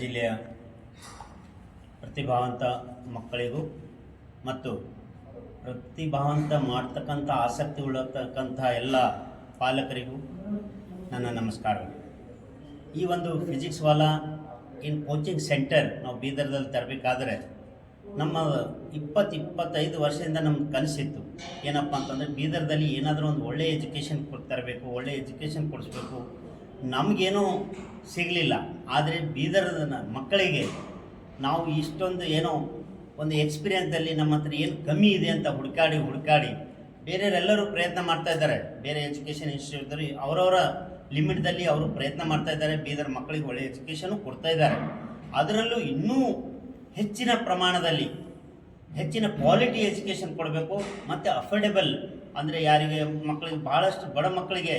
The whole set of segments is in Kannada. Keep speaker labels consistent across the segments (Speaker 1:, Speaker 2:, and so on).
Speaker 1: ಜಿಲ್ಲೆಯ ಪ್ರತಿಭಾವಂತ ಮಕ್ಕಳಿಗೂ ಮತ್ತು ಪ್ರತಿಭಾವಂತ ಮಾಡ್ತಕ್ಕಂಥ ಆಸಕ್ತಿ ಉಳ್ಳತಕ್ಕಂಥ ಎಲ್ಲ ಪಾಲಕರಿಗೂ ನನ್ನ ನಮಸ್ಕಾರಗಳು ಈ ಒಂದು physics Wallah in coaching centre ನಾವು ಬೀದರ್ದಲ್ಲಿ ತರಬೇಕಾದ್ರೆ ನಮ್ಮ ಇಪ್ಪತ್ತು ಇಪ್ಪತ್ತೈದು ವರ್ಷದಿಂದ ನಮ್ಗೆ ಕನಸಿತ್ತು. ಏನಪ್ಪ ಅಂತಂದರೆ ಬೀದರ್ದಲ್ಲಿ ಏನಾದರೂ ಒಂದು ಒಳ್ಳೆಯ ಎಜುಕೇಷನ್ ತರಬೇಕು ಒಳ್ಳೆಯ ಎಜುಕೇಷನ್ ಕೊಡಿಸ್ಬೇಕು ನಮಗೇನೂ ಸಿಗಲಿಲ್ಲ. ಆದರೆ ಬೀದರದ ಮಕ್ಕಳಿಗೆ ನಾವು ಇಷ್ಟೊಂದು ಏನೋ ಒಂದು ಎಕ್ಸ್ಪೀರಿಯನ್ಸಲ್ಲಿ ನಮ್ಮ ಹತ್ರ ಏನು ಕಮ್ಮಿ ಇದೆ ಅಂತ ಹುಡುಕಾಡಿ ಹುಡುಕಾಡಿ ಬೇರೆಯವರೆಲ್ಲರೂ ಪ್ರಯತ್ನ ಮಾಡ್ತಾ ಇದ್ದಾರೆ. ಬೇರೆ ಎಜುಕೇಷನ್ ಇನ್ಸ್ಟಿಟ್ಯೂಟ್ದಲ್ಲಿ ಅವರವರ ಲಿಮಿಟ್ದಲ್ಲಿ ಅವರು ಪ್ರಯತ್ನ ಮಾಡ್ತಾ ಇದ್ದಾರೆ. ಬೀದರ್ ಮಕ್ಕಳಿಗೆ ಒಳ್ಳೆ ಎಜುಕೇಷನು ಕೊಡ್ತಾ ಇದ್ದಾರೆ. ಅದರಲ್ಲೂ ಇನ್ನೂ ಹೆಚ್ಚಿನ ಪ್ರಮಾಣದಲ್ಲಿ ಹೆಚ್ಚಿನ ಕ್ವಾಲಿಟಿ ಎಜುಕೇಷನ್ ಕೊಡಬೇಕು. ಮತ್ತು ಅಫೋರ್ಡೆಬಲ್ ಅಂದರೆ ಯಾರಿಗೆ ಮಕ್ಕಳಿಗೆ ಭಾಳಷ್ಟು ಬಡ ಮಕ್ಕಳಿಗೆ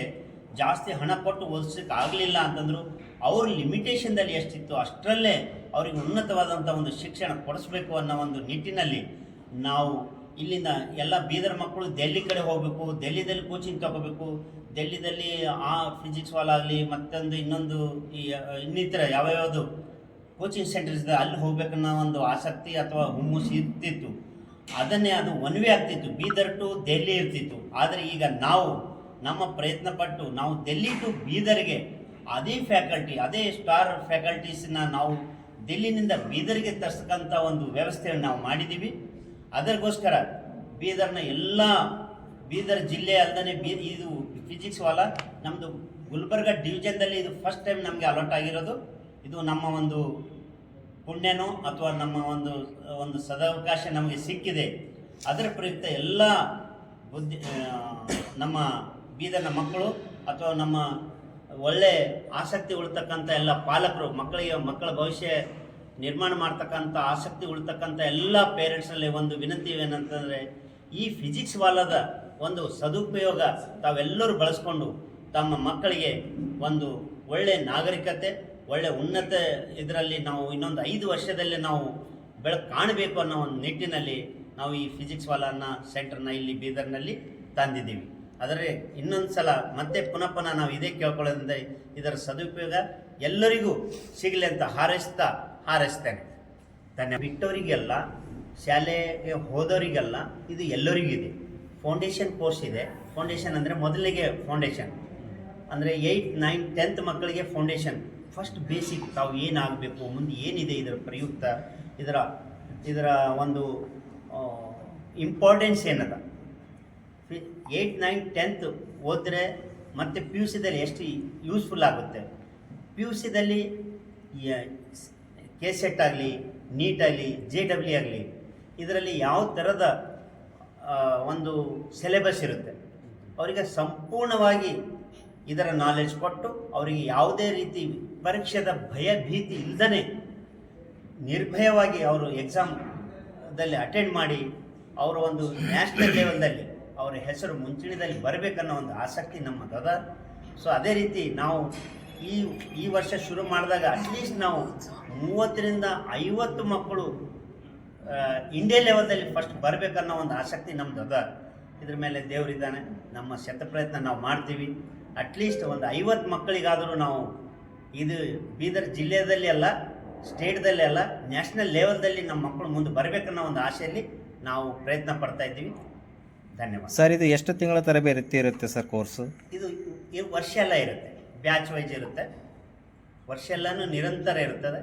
Speaker 1: ಜಾಸ್ತಿ ಹಣ ಕೊಟ್ಟು ಓದಿಸೋಕ್ಕೆ ಆಗಲಿಲ್ಲ ಅಂತಂದ್ರು ಅವ್ರ ಲಿಮಿಟೇಷನ್ದಲ್ಲಿ ಎಷ್ಟಿತ್ತು ಅಷ್ಟರಲ್ಲೇ ಅವರಿಗೆ ಉನ್ನತವಾದಂಥ ಒಂದು ಶಿಕ್ಷಣ ಕೊಡಿಸ್ಬೇಕು ಅನ್ನೋ ಒಂದು ನಿಟ್ಟಿನಲ್ಲಿ ನಾವು ಇಲ್ಲಿಂದ ಎಲ್ಲ ಬೀದರ್ ಮಕ್ಕಳು ದೆಲ್ಲಿ ಕಡೆ ಹೋಗಬೇಕು ಡೆಲ್ಲಿದಲ್ಲಿ ಕೋಚಿಂಗ್ ತಗೋಬೇಕು ಡೆಲ್ಲಿದಲ್ಲಿ ಆ ಫಿಸಿಕ್ಸ್ ವಾಲ್ ಆಗಲಿ, ಮತ್ತೊಂದು ಇನ್ನೊಂದು ಈ, ಇನ್ನಿತರ ಯಾವ್ಯಾವುದು ಕೋಚಿಂಗ್ ಸೆಂಟರ್ಸ್ ಇದೆ, ಅಲ್ಲಿ ಹೋಗ್ಬೇಕನ್ನೋ ಒಂದು ಆಸಕ್ತಿ ಅಥವಾ ಹುಮ್ಮಸ್ಸು ಇರ್ತಿತ್ತು. ಅದನ್ನೇ ಅದು ಒನ್ವೇ ಆಗ್ತಿತ್ತು. ಬೀದರ್ ಟು ದೆಲ್ಲಿ ಇರ್ತಿತ್ತು. ಆದರೆ ಈಗ ನಾವು ನಮ್ಮ ಪ್ರಯತ್ನ ಪಟ್ಟು ನಾವು ಡೆಲ್ಲಿ ಟು ಬೀದರ್ಗೆ ಅದೇ ಫ್ಯಾಕಲ್ಟಿ, ಅದೇ ಸ್ಟಾರ್ ಫ್ಯಾಕಲ್ಟೀಸನ್ನ ನಾವು ಡೆಲ್ಲಿನಿಂದ ಬೀದರ್ಗೆ ತರಿಸ್ತಕ್ಕಂಥ ಒಂದು ವ್ಯವಸ್ಥೆಯನ್ನು ನಾವು ಮಾಡಿದ್ದೀವಿ. ಅದಕ್ಕೋಸ್ಕರ ಬೀದರ್ನ ಎಲ್ಲ, ಬೀದರ್ ಜಿಲ್ಲೆ ಅಲ್ಲದೆ ಬೀ, ಇದು ಫಿಸಿಕ್ಸ್ ವಾಲ ನಮ್ಮದು ಗುಲ್ಬರ್ಗ ಡಿವಿಜನ್ದಲ್ಲಿ ಇದು ಫಸ್ಟ್ ಟೈಮ್ ನಮಗೆ ಅಲರ್ಟ್ ಆಗಿರೋದು. ಇದು ನಮ್ಮ ಒಂದು ಪುಣ್ಯನೋ ಅಥವಾ ನಮ್ಮ ಒಂದು ಒಂದು ಸದಾವಕಾಶ ನಮಗೆ ಸಿಕ್ಕಿದೆ. ಅದರ ಪ್ರಯುಕ್ತ ಎಲ್ಲ ಬುದ್ಧಿ ನಮ್ಮ ಬೀದರ್ನ ಮಕ್ಕಳು ಅಥವಾ ನಮ್ಮ ಒಳ್ಳೆ ಆಸಕ್ತಿ ಉಳ್ತಕ್ಕಂಥ ಎಲ್ಲ ಪಾಲಕರು, ಮಕ್ಕಳಿಗೆ ಮಕ್ಕಳ ಭವಿಷ್ಯ ನಿರ್ಮಾಣ ಮಾಡ್ತಕ್ಕಂಥ ಆಸಕ್ತಿ ಉಳ್ತಕ್ಕಂಥ ಎಲ್ಲ ಪೇರೆಂಟ್ಸ್ನಲ್ಲಿ ಒಂದು ವಿನಂತಿ ಏನಂತಂದರೆ, ಈ ಫಿಸಿಕ್ಸ್ ವಾಲದ ಒಂದು ಸದುಪಯೋಗ ತಾವೆಲ್ಲರೂ ಬಳಸ್ಕೊಂಡು ತಮ್ಮ ಮಕ್ಕಳಿಗೆ ಒಂದು ಒಳ್ಳೆ ನಾಗರಿಕತೆ, ಒಳ್ಳೆ ಉನ್ನತ ಇದರಲ್ಲಿ ನಾವು ಇನ್ನೊಂದು ಐದು ವರ್ಷದಲ್ಲಿ ನಾವು ಬೆಳಕು ಕಾಣಬೇಕು ಅನ್ನೋ ಒಂದು ನಿಟ್ಟಿನಲ್ಲಿ ನಾವು ಈ ಫಿಸಿಕ್ಸ್ ವಾಲನ್ನ ಸೆಂಟರ್ನ ಇಲ್ಲಿ ಬೀದರ್ನಲ್ಲಿ ತಂದಿದ್ದೀವಿ. ಆದರೆ ಇನ್ನೊಂದು ಸಲ ಮತ್ತೆ ಪುನಃ ಪುನಃ ನಾವು ಇದೇ ಕೇಳ್ಕೊಳ್ಳೋದ್ರಿಂದ ಇದರ ಸದುಪಯೋಗ ಎಲ್ಲರಿಗೂ ಸಿಗಲಿ ಅಂತ ಹಾರೈಸ್ತಾ ಹಾರೈಸ್ತೇನೆ. ತನ್ನ ಬಿಟ್ಟವರಿಗೆಲ್ಲ, ಶಾಲೆಗೆ ಹೋದವರಿಗೆಲ್ಲ ಇದು ಎಲ್ಲರಿಗೂ ಇದೆ ಫೌಂಡೇಶನ್ ಕೋರ್ಸ್ ಇದೆ. ಫೌಂಡೇಶನ್ ಅಂದರೆ ಮೊದಲಿಗೆ ಫೌಂಡೇಶನ್. ಅಂದರೆ ಏಯ್ಟ್ ನೈನ್ ಟೆಂತ್ ಮಕ್ಕಳಿಗೆ ಫೌಂಡೇಶನ್. ಫಸ್ಟ್ ಬೇಸಿಕ್, ತಾವು ಏನಾಗಬೇಕು, ಮುಂದೆ ಏನಿದೆ ಇದರ ಪ್ರಯುಕ್ತ, ಇದರ ಇದರ ಒಂದು ಇಂಪಾರ್ಟೆನ್ಸ್ ಏನದ? ಏಯ್ಟ್ ನೈನ್, ಟೆಂತ್ ಓದಿದ್ರೆ ಮತ್ತು ಪಿ ಯು ಸಿದಲ್ಲಿ ಎಷ್ಟು ಯೂಸ್ಫುಲ್ ಆಗುತ್ತೆ? ಪಿ ಯು ಸಿದಲ್ಲಿ ಕೆ ಸೆಟ್ ಆಗಲಿ ನೀಟ್ ಆಗಲಿ ಜೆ ಡಬ್ಲ್ಯೂ ಆಗಲಿ, ಇದರಲ್ಲಿ ಯಾವ ಥರದ ಒಂದು ಸಿಲೆಬಸ್ ಇರುತ್ತೆ. ಅವರಿಗೆ ಸಂಪೂರ್ಣವಾಗಿ ಇದರ ನಾಲೆಜ್ ಕೊಟ್ಟು ಅವರಿಗೆ ಯಾವುದೇ ರೀತಿ ಪರೀಕ್ಷೆದ ಭಯ, ಭೀತಿ ಇಲ್ಲದೇ ನಿರ್ಭಯವಾಗಿ ಅವರು ಎಕ್ಸಾಮ್ದಲ್ಲಿ ಅಟೆಂಡ್ ಮಾಡಿ, ಅವರ ಒಂದು ನ್ಯಾಷನಲ್ ಲೆವೆಲ್ದಲ್ಲಿ ಅವರ ಹೆಸರು ಮುಂಚೂಣಿದಲ್ಲಿ ಬರಬೇಕನ್ನೋ ಒಂದು ಆಸಕ್ತಿ ನಮ್ಮದದ. ಸೊ ಅದೇ ರೀತಿ ನಾವು ಈ ಈ ವರ್ಷ ಶುರು ಮಾಡಿದಾಗ ಅಟ್ಲೀಸ್ಟ್ ನಾವು ಮೂವತ್ತರಿಂದ ಐವತ್ತು ಮಕ್ಕಳು ಇಂಡಿಯಾ ಲೆವೆಲ್ದಲ್ಲಿ ಫಸ್ಟ್ ಬರಬೇಕನ್ನೋ ಒಂದು ಆಸಕ್ತಿ ನಮ್ಮದು ಅದ ಇದ್ರ ಮೇಲೆ ದೇವರಿದ್ದಾನೆ ನಮ್ಮ ಶತಪ್ರಯತ್ನ ನಾವು ಮಾಡ್ತೀವಿ. ಅಟ್ಲೀಸ್ಟ್ ಒಂದು ಐವತ್ತು ಮಕ್ಕಳಿಗಾದರೂ ನಾವು ಇದು ಬೀದರ್ ಜಿಲ್ಲೆಯಲ್ಲಿ ಅಲ್ಲ, ಸ್ಟೇಟ್ದಲ್ಲಿ ಅಲ್ಲ ನ್ಯಾಷನಲ್ ಲೆವೆಲ್ದಲ್ಲಿ ನಮ್ಮ ಮಕ್ಕಳು ಮುಂದೆ ಬರಬೇಕನ್ನೋ ಒಂದು ಆಸೆಯಲ್ಲಿ ನಾವು ಪ್ರಯತ್ನ ಪಡ್ತಾ ಇದ್ದೀವಿ. ಧನ್ಯವಾದ.
Speaker 2: ಸರ್ ಇದು ಎಷ್ಟು ತಿಂಗಳ ತರಬೇತಿ ಇರುತ್ತೆ ಸರ್ ಕೋರ್ಸು
Speaker 1: ಇದು ಈ ವರ್ಷ ಎಲ್ಲ ಇರುತ್ತೆ. ಬ್ಯಾಚ್ ವೈಸ್ ಇರುತ್ತೆ. ವರ್ಷ ಎಲ್ಲನೂ ನಿರಂತರ ಇರ್ತದೆ.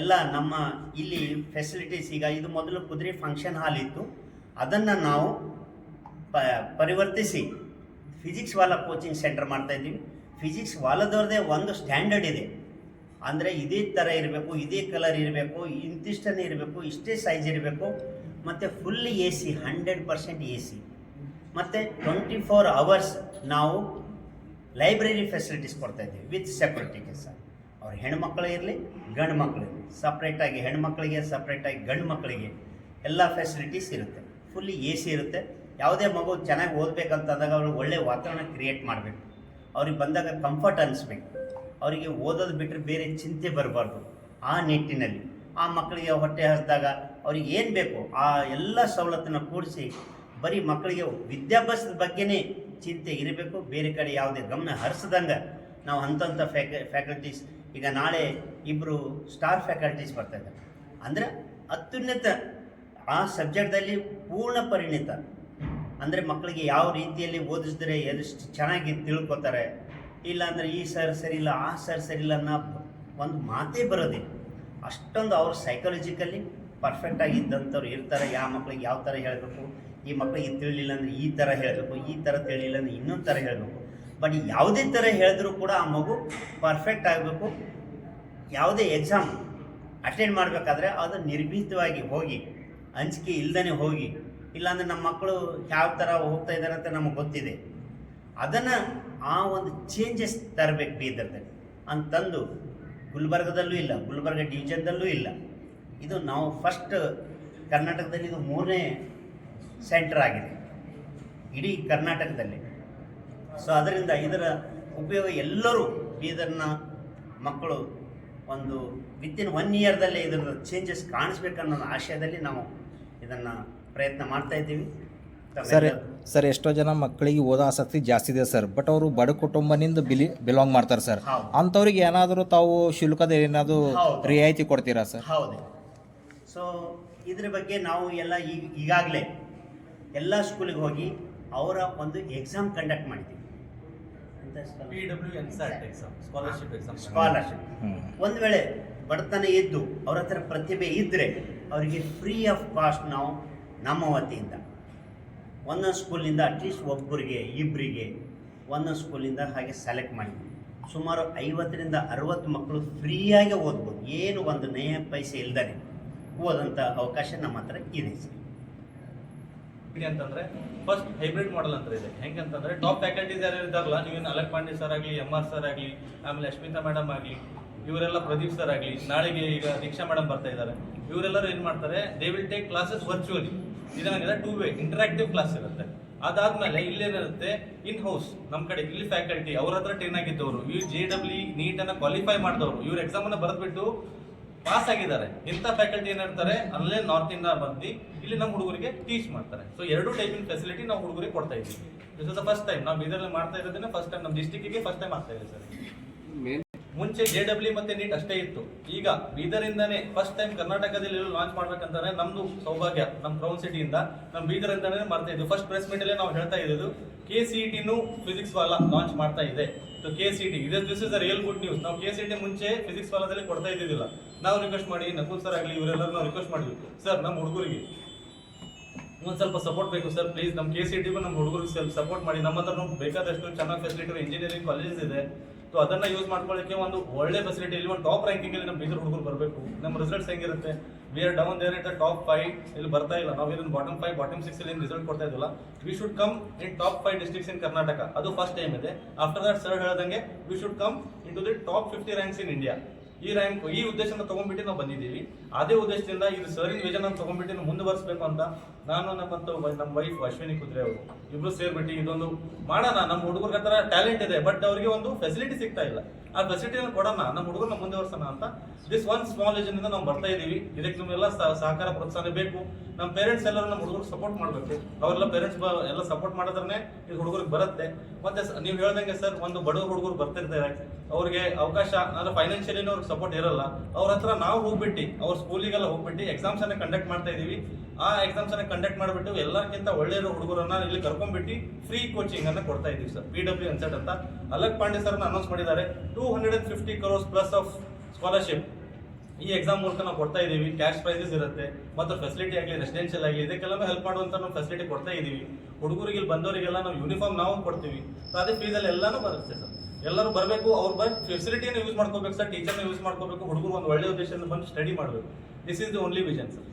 Speaker 1: ಎಲ್ಲ ನಮ್ಮ ಇಲ್ಲಿ ಫೆಸಿಲಿಟೀಸ್ ಈಗ ಇದು ಮೊದಲು ಕುದುರೆ ಫಂಕ್ಷನ್ ಹಾಲ್ ಇತ್ತು. ಅದನ್ನು ನಾವು ಪ ಪರಿವರ್ತಿಸಿ ಫಿಸಿಕ್ಸ್ ವಾಲ ಕೋಚಿಂಗ್ ಸೆಂಟರ್ ಮಾಡ್ತಾ ಇದ್ದೀವಿ. ಫಿಸಿಕ್ಸ್ ವಾಲದವ್ರದ್ದೇ ಒಂದು ಸ್ಟ್ಯಾಂಡರ್ಡ್ ಇದೆ. ಅಂದರೆ ಇದೇ ಥರ ಇರಬೇಕು ಇದೇ ಕಲರ್ ಇರಬೇಕು ಇಂತಿಷ್ಟನೇ ಇರಬೇಕು ಇಷ್ಟೇ ಸೈಜ್ ಇರಬೇಕು. ಮತ್ತು full A C hundred percent A C ಮತ್ತು ಟ್ವೆಂಟಿ ಫೋರ್ ಅವರ್ಸ್ ನಾವು ಲೈಬ್ರರಿ ಫೆಸಿಲಿಟೀಸ್ ಕೊಡ್ತಾ ಇದ್ದೀವಿ ವಿತ್ ಸೆಕ್ಯೂರಿಟಿಗೆ ಸರ್ ಅವ್ರ ಹೆಣ್ಮಕ್ಳು ಇರಲಿ, ಗಂಡು ಮಕ್ಕಳು ಇರಲಿ. ಸಪ್ರೇಟಾಗಿ ಹೆಣ್ಮಕ್ಳಿಗೆ ಸಪ್ರೇಟಾಗಿ ಗಂಡು ಮಕ್ಕಳಿಗೆ ಎಲ್ಲ ಫೆಸಿಲಿಟೀಸ್ ಇರುತ್ತೆ. ಫುಲ್ಲಿ ಎ ಸಿ ಇರುತ್ತೆ. ಯಾವುದೇ ಮಗು ಚೆನ್ನಾಗಿ ಓದಬೇಕಂತಂದಾಗ ಅವರು ಒಳ್ಳೆ ವಾತಾವರಣ ಕ್ರಿಯೇಟ್ ಮಾಡಬೇಕು. ಅವ್ರಿಗೆ ಬಂದಾಗ ಕಂಫರ್ಟ್ ಅನ್ನಿಸ್ಬೇಕು ಅವರಿಗೆ ಓದೋದು ಬಿಟ್ಟರೆ ಬೇರೆ ಚಿಂತೆ ಬರಬಾರ್ದು. ಆ ನಿಟ್ಟಿನಲ್ಲಿ. ಆ ಮಕ್ಕಳಿಗೆ ಹೊಟ್ಟೆ ಹಸಿದಾಗ ಅವ್ರಿಗೆ ಏನು ಬೇಕು? ಆ ಎಲ್ಲ ಸವಲತ್ತನ್ನು ಕೂಡಿಸಿ ಬರೀ ಮಕ್ಕಳಿಗೆ ವಿದ್ಯಾಭ್ಯಾಸದ ಬಗ್ಗೆನೇ ಚಿಂತೆ ಇರಬೇಕು. ಬೇರೆ ಕಡೆ ಯಾವುದೇ ಗಮನ ಹರಿಸದಂಗೆ ನಾವು ಅಂತಂತ ಫ್ಯಾಕ ಫ್ಯಾಕಲ್ಟೀಸ್ ಈಗ ನಾಳೆ ಇಬ್ಬರು ಸ್ಟಾರ್ ಫ್ಯಾಕಲ್ಟೀಸ್ ಬರ್ತಾ ಇದ್ದಾರೆ. ಅಂದರೆ ಅತ್ಯುನ್ನತ ಆ ಸಬ್ಜೆಕ್ಟ್ದಲ್ಲಿ ಪೂರ್ಣ ಪರಿಣಿತ. ಅಂದರೆ ಮಕ್ಕಳಿಗೆ ಯಾವ ರೀತಿಯಲ್ಲಿ ಓದಿಸಿದ್ರೆ ಎಷ್ಟು ಚೆನ್ನಾಗಿ ತಿಳ್ಕೊತಾರೆ. ಇಲ್ಲ ಅಂದರೆ ಈ ಸರ್ ಸರಿ ಇಲ್ಲ, ಆ ಸರ್ ಸರಿ ಇಲ್ಲ ಅನ್ನೋ ಒಂದು ಮಾತೇ ಬರೋದಿಲ್ಲ. ಅಷ್ಟೊಂದು ಅವ್ರು ಸೈಕಾಲಜಿಕಲಿ ಪರ್ಫೆಕ್ಟಾಗಿ ಇದ್ದಂಥವ್ರು ಇರ್ತಾರೆ. ಯಾವ ಮಕ್ಕಳಿಗೆ ಯಾವ ಥರ ಹೇಳಬೇಕು ಈ ಮಕ್ಕಳಿಗೆ ತಿಳಿಲಿಲ್ಲ ಅಂದರೆ ಈ ಥರ ಹೇಳಬೇಕು, ಈ ಥರ ತಿಳಿಲಿಲ್ಲ ಅಂದರೆ ಇನ್ನೊಂದು ಥರ ಹೇಳಬೇಕು. ಬಟ್ ಯಾವುದೇ ಥರ ಹೇಳಿದ್ರೂ ಕೂಡ ಆ ಮಗು ಪರ್ಫೆಕ್ಟ್ ಆಗಬೇಕು. ಯಾವುದೇ ಎಕ್ಸಾಮ್ ಅಟೆಂಡ್ ಮಾಡಬೇಕಾದ್ರೆ ಅದು ನಿರ್ಭೀತವಾಗಿ ಹೋಗಿ ಅಂಜಿಕೆ ಇಲ್ಲದೇ ಹೋಗಿ, ಇಲ್ಲಾಂದರೆ ನಮ್ಮ ಮಕ್ಕಳು ಯಾವ ಥರ ಹೋಗ್ತಾ ಇದ್ದಾರೆ ಅಂತ ನಮಗೆ ಗೊತ್ತಿದೆ. ಅದನ್ನು ಆ ಒಂದು ಚೇಂಜಸ್ ತರಬೇಕು ಬೀದರ್ದಲ್ಲಿ. ಅಂತಂದು ಗುಲ್ಬರ್ಗದಲ್ಲೂ ಇಲ್ಲ, ಗುಲ್ಬರ್ಗ ಡಿವಿಜನ್ದಲ್ಲೂ ಇಲ್ಲ. ಇದು ನಾವು ಫಸ್ಟ್ ಕರ್ನಾಟಕದಲ್ಲಿ ಇದು ಮೂರನೇ ಸೆಂಟರ್ ಆಗಿದೆ. ಇಡೀ ಕರ್ನಾಟಕದಲ್ಲಿ. ಸೊ ಅದರಿಂದ ಇದರ ಉಪಯೋಗ ಎಲ್ಲರೂ ಬೀದರ್ನ ಮಕ್ಕಳು ಒಂದು ವಿತಿನ್ ಒನ್ ಇಯರ್ದಲ್ಲೇ ಇದರ ಚೇಂಜಸ್ ಕಾಣಿಸ್ಬೇಕನ್ನೋ ಆಶಯದಲ್ಲಿ ನಾವು ಇದನ್ನು ಪ್ರಯತ್ನ ಮಾಡ್ತಾ ಇದ್ದೀವಿ.
Speaker 2: ಸರ್ ಸರ್ ಎಷ್ಟೋ ಜನ ಮಕ್ಕಳಿಗೆ ಓದೋ ಆಸಕ್ತಿ ಜಾಸ್ತಿ ಇದೆ ಸರ್. ಬಟ್ ಅವರು ಬಡ ಕುಟುಂಬನಿಂದ ಬಿಲಿ ಬಿಲಾಂಗ್ ಮಾಡ್ತಾರೆ ಸರ್. ಅಂಥವ್ರಿಗೆ ಏನಾದರೂ ತಾವು ಶುಲ್ಕದ ಏನಾದರೂ ರಿಯಾಯಿತಿ ಕೊಡ್ತೀರಾ ಸರ್?
Speaker 1: ಹೌದು. ಸೊ ಇದ್ರ ಬಗ್ಗೆ ನಾವು ಎಲ್ಲ ಈಗ ಈಗಾಗಲೇ ಎಲ್ಲ ಸ್ಕೂಲಿಗೆ ಹೋಗಿ ಅವರ ಒಂದು
Speaker 3: exam conduct exam scholarship
Speaker 1: exam
Speaker 2: scholarship
Speaker 1: ಒಂದು ವೇಳೆ ಬಡತನ ಇದ್ದು ಅವ್ರ ಹತ್ರ ಪ್ರತಿಭೆ ಇದ್ದರೆ ಅವರಿಗೆ ಫ್ರೀ ಆಫ್ ಕಾಸ್ಟ್ ನಾವು ನಮ್ಮ ವತಿಯಿಂದ ಒಂದೊಂದು ಸ್ಕೂಲಿಂದ ಅಟ್ಲೀಸ್ಟ್ ಒಬ್ಬರಿಗೆ ಇಬ್ಬರಿಗೆ ಒಂದೊಂದು ಸ್ಕೂಲಿಂದ ಹಾಗೆ ಸೆಲೆಕ್ಟ್ ಮಾಡಿದ್ವಿ. ಸುಮಾರು ಐವತ್ತರಿಂದ ಅರವತ್ತು ಮಕ್ಕಳು ಫ್ರೀಯಾಗಿ ಓದ್ಬೋದು. ಏನು ಒಂದು ನಯ ಪೈಸೆ ಇಲ್ದೇ ಓದಂಥ ಅವಕಾಶ ನಮ್ಮ ಹತ್ರ ಇದೆ ಸರ್
Speaker 3: ಅಂತಂದ್ರೆ ಫಸ್ಟ್ ಹೈಬ್ರಿಡ್ ಮಾಡೆಲ್ ಅಂತ ಇದೆ. ಹೆಂಗಂತಂದ್ರೆ ಟಾಪ್ ಫ್ಯಾಕಲ್ಟೀಸ್ ಯಾರು ಇದ್ದಾರಲ್ಲ ನೀವೇನು ಅಲಕ್ ಪಾಂಡೆ ಸರ್ ಆಗಲಿ ಎಂ ಆರ್ ಸರ್ ಆಗಲಿ, ಆಮೇಲೆ ಅಶ್ಮಿತಾ ಮೇಡಮ್ ಆಗಲಿ, ಇವರೆಲ್ಲ ಪ್ರದೀಪ್ ಸರ್ ಆಗಲಿ, ನಾಳೆಗೆ ಈಗ ದೀಕ್ಷಾ ಮೇಡಮ್ ಬರ್ತಾ ಇದ್ದಾರೆ. ಇವರೆಲ್ಲರೂ ಏನು ಮಾಡ್ತಾರೆ they will take classes virtually ಇದೇನಾಗಿದೆ two way interactive class ಇರುತ್ತೆ. ಅದಾದ್ಮೇಲೆ ಇಲ್ಲೇನಿರುತ್ತೆ ಇನ್ ಹೌಸ್ ನಮ್ಮ ಕಡೆ ಇಲ್ಲಿ ಫ್ಯಾಕಲ್ಟಿ ಅವ್ರ ಹತ್ರ ಟ್ರೈನ್ ಆಗಿದ್ದವರು, ಇವ್ರು ಜೆ ಡಬ್ಲ್ಯೂ ನೀಟನ್ನು ಕ್ವಾಲಿಫೈ ಮಾಡಿದವರು. ಇವ್ರ ಎಕ್ಸಾಮನ್ನು ಬರೆದ್ಬಿಟ್ಟು ಪಾಸ್ ಆಗಿದ್ದಾರೆ. ಇಂಥ ಫ್ಯಾಕಲ್ಟಿ ಏನಿರ್ತಾರೆ ಅಲ್ಲೇ ನಾರ್ತ್ ಇಂದ ಬಂದು ಇಲ್ಲಿ ನಮ್ಮ ಹುಡುಗರಿಗೆ ಟೀಚ್ ಮಾಡ್ತಾರೆ. ಸೊ ಎರಡು ಟೈಪಿನ ಫೆಸಿಲಿಟಿ ನಾವು ಹುಡುಗರಿಗೆ ಕೊಡ್ತಾ ಇದ್ದೀವಿ. ಇಸ್ ದ ಫಸ್ಟ್ ಟೈಮ್ ನಾವು ಬೀದರ್ಲಿ ಮಾಡ್ತಾ ಇರೋದನ್ನ ಫಸ್ಟ್ ಟೈಮ್ ನಮ್ಮ ಡಿಸ್ಟಿಕ್ಕಿಗೆ ಫಸ್ಟ್ ಟೈಮ್ ಆಗ್ತಾ ಇದೆ ಸರ್. ಮುಂಚೆ ಜೆ ಡಬ್ಲ್ಯೂ ಮತ್ತೆ ನೀಟ್ ಅಷ್ಟೇ ಇತ್ತು. ಈಗ ಬೀದರಿಂದಾನೇ ಫಸ್ಟ್ ಟೈಮ್ ಕರ್ನಾಟಕದಲ್ಲಿ ಲಾಂಚ್ ಮಾಡ್ಬೇಕಂತಂದ್ರೆ ನಮ್ದು ಸೌಭಾಗ್ಯ ನಮ್ಮ ಕ್ರೌನ್ ಸಿಟಿಯಿಂದ ನಮ್ಮ ಬೀದರಿಂದಾನೇ ಮಾಡ್ತಾ ಇದ್ದು ಫಸ್ಟ್ ಪ್ರೆಸ್ ಮೀಟ್ ಅಲ್ಲೇ ನಾವು ಹೇಳ್ತಾ ಇದ್ದು ಕೆ ಸಿ ಟಿನೂ ಫಿಸಿಕ್ಸ್ ವಾಲ ಲಾಂಚ್ ಮಾಡ್ತಾ ಇದೆ. So K C T this is a real good news ನಾವು ಕೆ ಸಿ ಟಿ ಮುಂಚೆ ಫಿಸಿಕ್ಸ್ ವಾಲದಲ್ಲಿ ಕೊಡ್ತಾ ಇದ್ದಿದ್ದಿಲ್ಲ. ನಾವು ರಿಕ್ವೆಸ್ಟ್ ಮಾಡಿ, ನಕುಲ್ ಸರ್ ಆಗಲಿ, ಇವರೆಲ್ಲರೂ ನಾವು ರಿಕ್ವೆಸ್ಟ್ ಮಾಡಿದ್ವಿ ಸರ್ ನಮ್ಮ ಹುಡುಗರಿಗೆ. ಒಂದು ಸ್ವಲ್ಪ ಸಪೋರ್ಟ್ ಬೇಕು ಸರ್ ಪ್ಲೀಸ್ ನಮ್ಮ ಕೆ ಸಿ ಟಿಗೂ ನಮ್ಮ ಹುಡುಗರಿಗೆ ಸ್ವಲ್ಪ ಸಪೋರ್ಟ್ ಮಾಡಿ. ನಮ್ಮ ಹತ್ರ ಬೇಕಾದಷ್ಟು ಚೆನ್ನಾಗಿ ಫೆಸಿಲಿಟಿ ಇಂಜಿನಿಯರಿಂಗ್ ಕಾಲೇಜಸ್ ಇದೆ. ಸೊ ಅದನ್ನು ಯೂಸ್ ಮಾಡ್ಕೊಳ್ಳೋಕ್ಕೆ ಒಂದು ಒಳ್ಳೆ ಫೆಸಿಲಿಟಿ ಇಲ್ಲಿ ಒಂದು ಟಾಪ್ ರ್ಯಾಂಕಿಂಗಲ್ಲಿ ನಮ್ಮ ಬೀದರ್ ಹುಡುಗರು ಬರಬೇಕು. ನಮ್ಮ ರಿಸಲ್ಟ್ಸ್ ಹೆಂಗಿರುತ್ತೆ? We are down there it top five ಇಲ್ಲಿ ಬರ್ತಾ ಇಲ್ಲ. ನಾವು ಇದನ್ನು ಬಾಟಮ್ ಫೈವ್ ಬಾಟಮ್ ಸಿಕ್ಸ್ ಇಲ್ಲಿ ರಿಸಲ್ಟ್ ಕೊಡ್ತಾ ಇದ್ದಿಲ್ಲ we should come in top five districts in Karnataka ಅದು ಫಸ್ಟ್ ಟೈಮ್ ಇದೆ. ಆಫ್ಟರ್ ದಟ್ ಸರ್ ಹೇಳ್ದಂಗೆ we should come into the top fifty ranks in India ಈ ರ್ಯಾಂಕ್ ಈ ಉದ್ದೇಶನ ತಗೊಂಡ್ಬಿಟ್ಟು ನಾವು ಬಂದಿದ್ದೀವಿ. ಅದೇ ಉದ್ದೇಶದಿಂದ ಇದು ಸರಿನ ವಿಜನ್ ತಗೊಂಡ್ಬಿಟ್ಟು ಮುಂದುವರಿಸಬೇಕು ಅಂತ ನಾನು ನಮ್ಮಂತ ನಮ್ಮ ವೈಫ್ ಅಶ್ವಿನಿ ಕುದ್ರೆ ಅವರು. ಇಬ್ರು ಸೇರ್ಬಿಟ್ಟು ಇದೊಂದು ಮಾಡೋಣ, ನಮ್ಮ ಹುಡುಗರ ಹತ್ರ ಟ್ಯಾಲೆಂಟ್ ಇದೆ ಬಟ್ ಅವರಿಗೆ ಒಂದು ಫೆಸಿಲಿಟಿ ಸಿಗ್ತಾ ಇಲ್ಲ. ಆ ಫೆಸಿಲಿಟಿಯನ್ನು ಕೊಡೋಣ, ನಮ್ಮ ಹುಡುಗರನ್ನ ಮುಂದುವರ್ಸೋಣ ಅಂತ ದಿಸ್ ಒನ್ ಸ್ಮಾಲ್ ಏಜ್ ನಾವು ಬರ್ತಾ ಇದ್ದೀವಿ. ಇದಕ್ಕೆ ನಿಮ್ಮೆಲ್ಲ ಸಹಕಾರ ಪ್ರೋತ್ಸಾಹ ಬೇಕು. ನಮ್ಮ ಪೇರೆಂಟ್ಸ್ ಎಲ್ಲರೂ ನಮ್ಮ ಹುಡುಗರು ಸಪೋರ್ಟ್ ಮಾಡಬೇಕು. ಅವರೆಲ್ಲ ಪೇರೆಂಟ್ಸ್ ಎಲ್ಲ ಸಪೋರ್ಟ್ ಮಾಡಿದ್ರೆ ಇದು ಹುಡುಗರಿಗೆ ಬರುತ್ತೆ. ಮತ್ತೆ ನೀವು ಹೇಳ್ದಂಗೆ ಸರ್, ಒಂದು ಬಡ ಹುಡುಗರು ಬರ್ತಿರ್ತಾರೆ. ಅವ್ರಿಗೆ ಅವಕಾಶ ಅಂದ್ರೆ ಫೈನಾನ್ಷಿಯಲಿ ಅವ್ರಿಗೆ ಸಪೋರ್ಟ್ ಇರಲ್ಲ. ಅವ್ರ ಹತ್ರ ನಾವು ಹೋಗ್ಬಿಟ್ಟು, ಅವ್ರ ಸ್ಕೂಲಿಗೆಲ್ಲ ಹೋಗ್ಬಿಟ್ಟು ಎಕ್ಸಾಮ್ಸ್ ಅನ್ನ ಕಂಡಕ್ಟ್ ಮಾಡ್ತಾ ಇದೀವಿ ಆ ಎಕ್ಸಾಮ್ಸ್ ಅನ್ನ ಕಂಡಕ್ಟ್ ಮಾಡಿಬಿಟ್ಟು ಎಲ್ಲರಿಗಿಂತ ಒಳ್ಳೆಯ ಹುಡುಗರನ್ನ ಇಲ್ಲಿ ಕರ್ಕೊಂಡ್ಬಿಟ್ಟು ಫ್ರೀ ಕೋಚಿಂಗ್ ಅನ್ನ ಕೊಡ್ತಾ ಇದ್ದೀವಿ ಸರ್ ಪಿ ಡಬ್ಲ್ಯೂ ಅನ್ಸೆಟ್ ಅಂತ. ಅಲಕ್ ಪಾಂಡೆ ಸರ್ ಅನೌನ್ಸ್ ಮಾಡಿದ್ದಾರೆ. Two hundred fifty crores plus of scholarship ಈ ಎಕ್ಸಾಮ್ ಮೂಲಕ ನಾವು ಕೊಡ್ತಾ ಇದ್ದೀವಿ. ಕ್ಯಾಶ್ ಪ್ರೈಸಸ್ ಇರುತ್ತೆ. ಮತ್ತು ಫೆಸಿಲಿಟಿ ಆಗಲಿ ರೆಸಿಡೆನ್ಷಿಯಲ್ ಆಗಲಿ ಇದಕ್ಕೆಲ್ಲ ಹೆಲ್ಪ್ ಮಾಡುವಂತ ನಾವು ಫೆಸಿಲಿಟಿ ಕೊಡ್ತಾ ಇದ್ದೀವಿ. ಹುಡುಗರಿಗೆ ಇಲ್ಲಿ ಬಂದವರಿಗೆಲ್ಲ ನಾವು ಯೂನಿಫಾರ್ಮ್ ನಾವು ಕೊಡ್ತೀವಿ. ಸೊ ಅದೇ ಫೀಸಲ್ಲಿ ಎಲ್ಲಾನು ಬರುತ್ತೆ ಸರ್ ಎಲ್ಲರೂ ಬರಬೇಕು, ಅವ್ರು ಬಂದು ಫೆಸಿಲಿಟಿಯನ್ನು ಯೂಸ್ ಮಾಡ್ಕೋಬೇಕು ಸರ್ ಟೀಚರ್ನ ಯೂಸ್ ಮಾಡ್ಕೋಬೇಕು. ಹುಡುಗರು ಒಂದು ಒಳ್ಳೆಯ ಉದ್ದೇಶದಿಂದ ಬಂದು ಸ್ಟಡಿ ಮಾಡಬೇಕು. This is the only vision sir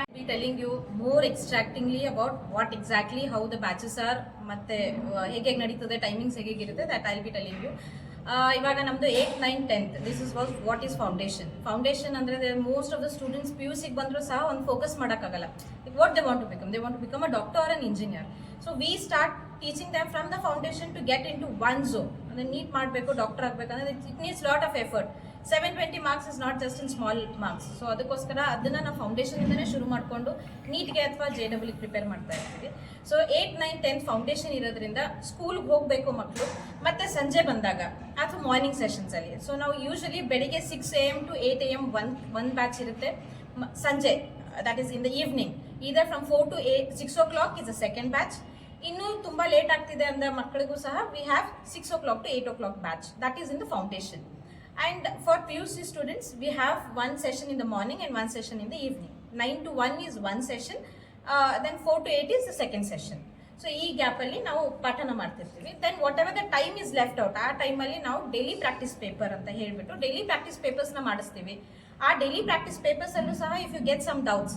Speaker 4: I'll be telling you more extractingly about what exactly how the batches are, ಮತ್ತೆ ಹೇಗೆ ನಡೀತದೆ ಟೈಮಿಂಗ್ಸ್ ಹೇಗೆ ಇರುತ್ತೆ that I'll be telling you ಇವಾಗ ನಮ್ಮದು eight nine tenth this is was what is foundation foundation ಅಂದರೆ most of the students P U ಸಿಗೆ ಬಂದರೂ ಸಹ ಒಂದು ಫೋಕಸ್ ಮಾಡೋಕ್ಕಾಗಲ್ಲ. What they want to become they want to become a doctor or an engineer so we start teaching them from the foundation to get into one zone ಅಂದರೆ ನೀಟ್ ಮಾಡಬೇಕು ಡಾಕ್ಟರ್ ಆಗಬೇಕಂದ್ರೆ it needs lot of effort seven twenty marks is not just in small marks so ಅದಕ್ಕೋಸ್ಕರ ಅದನ್ನು ನಾವು ಫೌಂಡೇಶನ್ ಇಂದನೇ ಶುರು ಮಾಡಿಕೊಂಡು ನೀಟ್ಗೆ ಅಥವಾ ಜೆ ಡಬ್ಲ್ಯೂ ಪ್ರಿಪೇರ್ ಮಾಡ್ತಾ ಇರ್ತೀವಿ. So eight nine tenth foundation ಇರೋದ್ರಿಂದ ಸ್ಕೂಲ್ಗೆ ಹೋಗಬೇಕು ಮಕ್ಕಳು ಮತ್ತು ಸಂಜೆ ಬಂದಾಗ ಅಥವಾ ಮಾರ್ನಿಂಗ್ ಸೆಷನ್ಸಲ್ಲಿ ಸೊ ನಾವು ಯೂಶ್ವಲಿ ಬೆಳಿಗ್ಗೆ six A M to eight A M one one batch ಇರುತ್ತೆ. ಸಂಜೆ that is in the evening either from four to eight six o'clock is a second batch ಇನ್ನೂ ತುಂಬಾ ಲೇಟ್ ಆಗ್ತಿದೆ ಅಂದ ಮಕ್ಕಳಿಗೂ ಸಹ we have six o'clock to eight o'clock batch that is in the foundation and for P U C students we have one session in the morning and one session in the evening nine to one is one session then four to eight is the second session so ಈ ಗ್ಯಾಪಲ್ಲಿ ನಾವು ಪಾಠನ ಮಾಡ್ತಿರ್ತೀವಿ. Then whatever the time is left out ಆ ಟೈಮಲ್ಲಿ ನಾವು ಡೈಲಿ ಪ್ರಾಕ್ಟೀಸ್ ಪೇಪರ್ ಅಂತ ಹೇಳಿಬಿಟ್ಟು ಡೈಲಿ ಪ್ರಾಕ್ಟೀಸ್ ಪೇಪರ್ಸ್ನ ಮಾಡಿಸ್ತೀವಿ. ಆ ಡೈಲಿ ಪ್ರಾಕ್ಟೀಸ್ ಪೇಪರ್ಸ್ ಅಲ್ಲೂ ಸಹ if you get some doubts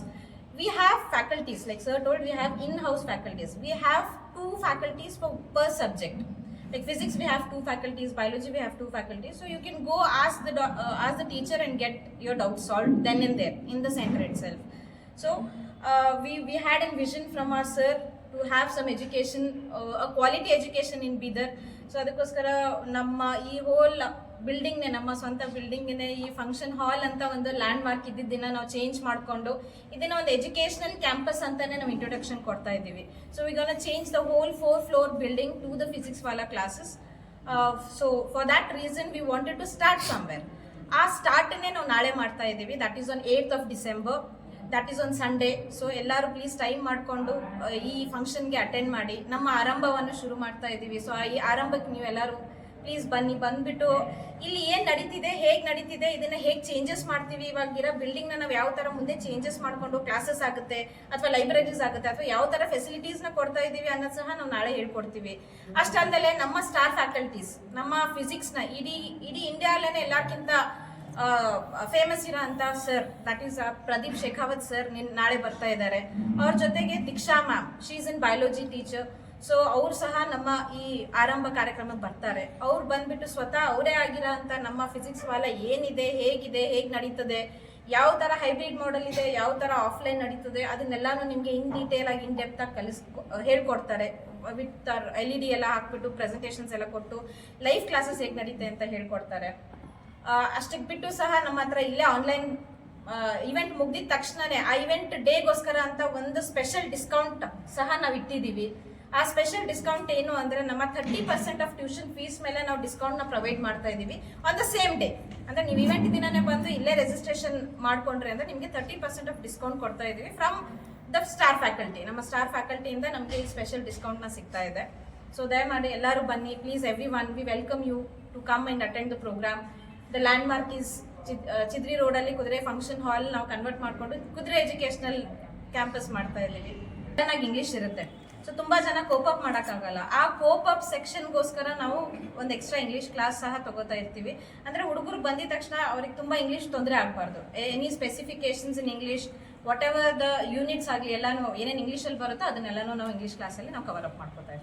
Speaker 4: we have faculties like sir told we have in house faculties we have two faculties for per subject like physics we have two faculties biology we have two faculties so you can go ask the doc- uh, ask the teacher and get your doubts solved then and there in the center itself so uh, we we had a vision from our sir to have some education uh, a quality education in bidar so ಅದಕ್ಕೋಸ್ಕರ ನಮ್ಮ ಈ ಹೋಲ್ ಬಿಲ್ಡಿಂಗ್ನೇ, ನಮ್ಮ ಸ್ವಂತ ಬಿಲ್ಡಿಂಗ್ನೇ, ಈ ಫಂಕ್ಷನ್ ಹಾಲ್ ಅಂತ ಒಂದು ಲ್ಯಾಂಡ್ ಮಾರ್ಕ್ ಇದ್ದಿದ್ದನ್ನ ನಾವು ಚೇಂಜ್ ಮಾಡಿಕೊಂಡು ಇದನ್ನ ಒಂದು ಎಜುಕೇಶನಲ್ ಕ್ಯಾಂಪಸ್ ಅಂತಾನೆ ನಾವು ಇಂಟ್ರೊಡಕ್ಷನ್ ಕೊಡ್ತಾ ಇದ್ದೀವಿ. So we gonna change the whole four floor building to the Physics Wallah classes so for that reason we wanted to start somewhere ಆ ಸ್ಟಾರ್ಟನ್ನೇ ನಾವು ನಾಳೆ ಮಾಡ್ತಾ ಇದ್ದೀವಿ. That is on eighth of December that is on Sunday so ಎಲ್ಲರೂ ಪ್ಲೀಸ್ ಟೈಮ್ ಮಾಡಿಕೊಂಡು ಈ ಫಂಕ್ಷನ್ಗೆ ಅಟೆಂಡ್ ಮಾಡಿ. ನಮ್ಮ ಆರಂಭವನ್ನು ಶುರು ಮಾಡ್ತಾ ಇದ್ದೀವಿ. ಸೊ ಈ ಆರಂಭಕ್ಕೆ ನೀವು ಎಲ್ಲರೂ ಪ್ಲೀಸ್ ಬನ್ನಿ. ಬಂದ್ಬಿಟ್ಟು ಇಲ್ಲಿ ಏನು ನಡೀತಿದೆ, ಹೇಗೆ ನಡೀತಿದೆ, ಇದನ್ನ ಹೇಗೆ ಚೇಂಜಸ್ ಮಾಡ್ತೀವಿ? ಇವಾಗಿರೋ ಬಿಲ್ಡಿಂಗ್ನ ನಾವು ಯಾವ ಥರ ಮುಂದೆ ಚೇಂಜಸ್ ಮಾಡಿಕೊಂಡು ಕ್ಲಾಸಸ್ ಆಗುತ್ತೆ, ಅಥವಾ ಲೈಬ್ರರೀಸ್ ಆಗುತ್ತೆ, ಅಥವಾ ಯಾವ ಥರ ನ ಕೊಡ್ತಾ ಇದ್ದೀವಿ ಅನ್ನೋದು ಸಹ ನಾವು ನಾಳೆ ಹೇಳ್ಕೊಡ್ತೀವಿ. ಅಷ್ಟಲ್ಲದೆ ನಮ್ಮ ಸ್ಟಾರ್ ಫ್ಯಾಕಲ್ಟೀಸ್ ನಮ್ಮ ಫಿಸಿಕ್ಸ್ನ ಇಡೀ ಇಡೀ ಇಂಡಿಯಾಲೇ ಎಲ್ಲಕ್ಕಿಂತ ಫೇಮಸ್ ಇರೋ ಅಂತ sir that is Pradeep Shekhawat sir ನಿನ್ ನಾಳೆ ಬರ್ತಾ ಇದ್ದಾರೆ. ಅವ್ರ ಜೊತೆಗೆ Diksha ma'am she's in biology teacher so ಅವ್ರು ಸಹ ನಮ್ಮ ಈ ಆರಂಭ ಕಾರ್ಯಕ್ರಮಕ್ಕೆ ಬರ್ತಾರೆ. ಅವ್ರು ಬಂದ್ಬಿಟ್ಟು ಸ್ವತಃ ಅವರೇ ಆಗಿರೋ ನಮ್ಮ ಫಿಸಿಕ್ಸ್ ವಾಲ ಏನಿದೆ, ಹೇಗಿದೆ, ಹೇಗೆ ನಡೀತದೆ, ಯಾವ ತರ ಹೈಬ್ರಿಡ್ ಮಾಡೆಲ್ ಇದೆ, ಯಾವ ತರ ಆಫ್ಲೈನ್ ನಡೀತದೆ, ಅದನ್ನೆಲ್ಲಾನು ನಿಮಗೆ ಇನ್ ಡೀಟೇಲ್ ಆಗಿ ಇನ್ ಡೆಪ್ತ್ ಆಗಿ ಕಲಿಸ್, ಹೇಳ್ಕೊಡ್ತಾರೆ. ವಿತ್ ಎಲ್ ಇ ಡಿ ಎಲ್ಲ ಹಾಕ್ಬಿಟ್ಟು ಪ್ರೆಸೆಂಟೇಷನ್ಸ್ ಎಲ್ಲ ಕೊಟ್ಟು ಲೈವ್ ಕ್ಲಾಸಸ್ ಹೇಗೆ ನಡೀತೆ ಅಂತ ಹೇಳ್ಕೊಡ್ತಾರೆ. ಅಷ್ಟಕ್ಕೆ ಬಿಟ್ಟು ಸಹ ನಮ್ಮ ಹತ್ರ ಇಲ್ಲೇ ಆನ್ಲೈನ್ ಇವೆಂಟ್ ಮುಗ್ದಿದ ತಕ್ಷಣನೇ ಆ ಇವೆಂಟ್ ಡೇಗೋಸ್ಕರ ಅಂತ ಒಂದು ಸ್ಪೆಷಲ್ ಡಿಸ್ಕೌಂಟ್ ಸಹ ನಾವು ಇಟ್ಟಿದ್ದೀವಿ. ಆ ಸ್ಪೆಷಲ್ ಡಿಸ್ಕೌಂಟ್ ಏನು ಅಂದ್ರೆ ನಮ್ಮ thirty percent of tuition fees ಮೇಲೆ ನಾವು ಡಿಸ್ಕೌಂಟ್ನ ಪ್ರೊವೈಡ್ ಮಾಡ್ತಾ ಇದೀವಿ ಆನ್ ದ ಸೇಮ್ ಡೇ ಅಂದ್ರೆ ನೀವು ಇವೆಂಟ್ ದಿನನೇ ಬಂದು ಇಲ್ಲೇ ರಿಜಿಸ್ಟ್ರೇಷನ್ ಮಾಡ್ಕೊಂಡ್ರೆ ಅಂದ್ರೆ ನಿಮಗೆ ತರ್ಟಿ ಪರ್ಸೆಂಟ್ ಆಫ್ ಡಿಸ್ಕೌಂಟ್ ಕೊಡ್ತಾ ಇದೀವಿ ಫ್ರಮ್ ದ ಸ್ಟಾರ್ ಫ್ಯಾಕಲ್ಟಿ ನಮ್ಮ ಸ್ಟಾರ್ ಫ್ಯಾಕಲ್ಟಿಯಿಂದ ನಮಗೆ ಈ ಸ್ಪೆಷಲ್ ಡಿಸ್ಕೌಂಟ್ನ ಸಿಗ್ತಾ ಇದೆ. ಸೊ ದಯಮಾಡಿ ಎಲ್ಲರೂ ಬನ್ನಿ. Please everyone we welcome you to come and attend the program the landmark is Chidri ರೋಡಲ್ಲಿ ಕುದುರೆ ಫಂಕ್ಷನ್ ಹಾಲ್ ನಾವು ಕನ್ವರ್ಟ್ ಮಾಡಿಕೊಂಡು ಕುದುರೆ ಎಜುಕೇಶನಲ್ ಕ್ಯಾಂಪಸ್ ಮಾಡ್ತಾ ಇದ್ದೀವಿ ಚೆನ್ನಾಗಿ ಇಂಗ್ಲೀಷ್ ಇರುತ್ತೆ. ಸೊ ತುಂಬಾ ಜನ ಕೋಪ್ ಅಪ್ ಮಾಡೋಕ್ಕಾಗಲ್ಲ. ಆ ಕೋಪ್ ಅಪ್ ಸೆಕ್ಷನ್ಗೋಸ್ಕರ ನಾವು ಒಂದು ಎಕ್ಸ್ಟ್ರಾ ಇಂಗ್ಲೀಷ್ ಕ್ಲಾಸ್ ಸಹ ತಗೋತಾ ಇರ್ತೀವಿ. ಅಂದ್ರೆ ಹುಡುಗರು ಬಂದಿದ ತಕ್ಷಣ ಅವ್ರಿಗೆ ತುಂಬಾ ಇಂಗ್ಲೀಷ್ ತೊಂದರೆ ಆಗಬಾರ್ದು. Any specifications in English whatever the units ಆಗಲಿ ಎಲ್ಲಾನು ಏನೇನು ಇಂಗ್ಲೀಷಲ್ಲಿ ಬರುತ್ತೋ ಅದನ್ನೆಲ್ಲನೂ ನಾವು ಇಂಗ್ಲೀಷ್ ಕ್ಲಾಸಲ್ಲಿ ನಾವು ಕವರ್ ಅಪ್ ಮಾಡ್ಕೊತೀವಿ